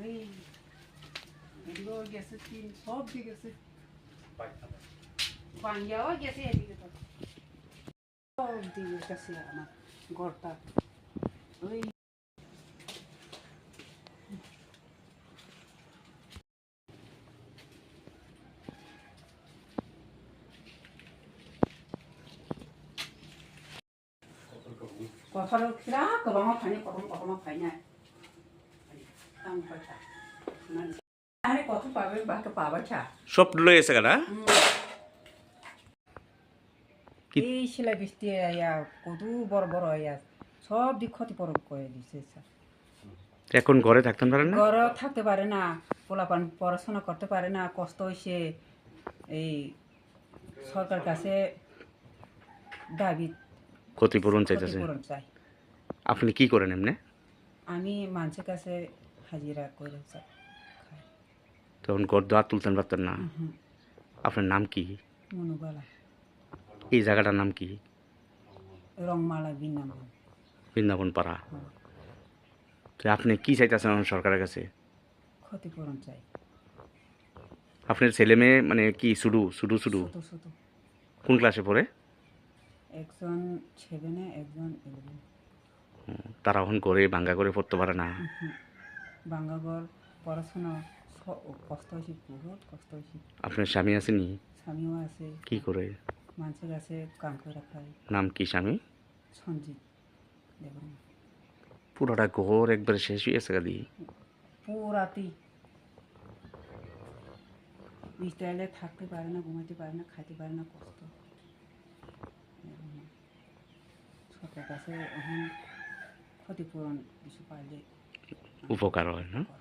এই এদিকেও গেছে তিন, সব দিকে গেছে। বাঙ্গিয়াও গেছে এদিকে তো। সব দিকে ওই কথার খিরা কবামা ফাইনে কতম কতমা ফাইনা আম কথা আরে কত পাবে? বাকে পাবা চা। সব লই আছে কারা কি- এই সেলাই বৃষ্টি আয়া কত বড় বড় আয়া সব দিক ক্ষতিপূরণ করে দিছে স্যার। এখন ঘরে থাকতেন পারেন না? ঘর থাকতে পারে না পোলাপান পড়াশোনা করতে পারে না কষ্ট হয়েছে এই সরকার কাছে দাবি ক্ষতিপূরণ চাইতেছে। ক্ষতিপূরণ চাই। আপনি কি করেন এমনি? আমি মানুষের কাছে হাজিরা করে খাই তখন ঘর দোয়ার তুলতেন পারতেন না? আপনার নাম কি? মনুবালা। এই জায়গাটার নাম কি? রংমালা বিনামূল বৃন্দাবন পাড়া তো আপনি কি চাইতেছেন সরকারের কাছে? ক্ষতিপূরণ চাই। আপনার ছেলে মেয়ে মানে কি শুধু শুধু শুধু? কোন ক্লাসে পড়ে? একজন সেভেনে একজন তারা এখন করে বাঙ্গা করে পড়তে পারে না। বাঙ্গাগর পড়াশোনা কষ্ট হয়েছে বহুত কষ্ট হয়েছে আপনার স্বামী আসেনি স্বামীও আছে। কি করে মানুষের কাছে কাম করে খায় নাম কি স্বামী? সঞ্জিত দেখুন পুরোটা ঘর একবারে শেষ হয়ে গেছে গাদি পুরাতি স্টাইলে থাকতে পারে না ঘুমাইতে পারে না খাইতে পারে না কষ্ট। সরকার কাছে এখন ক্ষতিপূরণ কিছু পাইলে উপকার হয় না করে।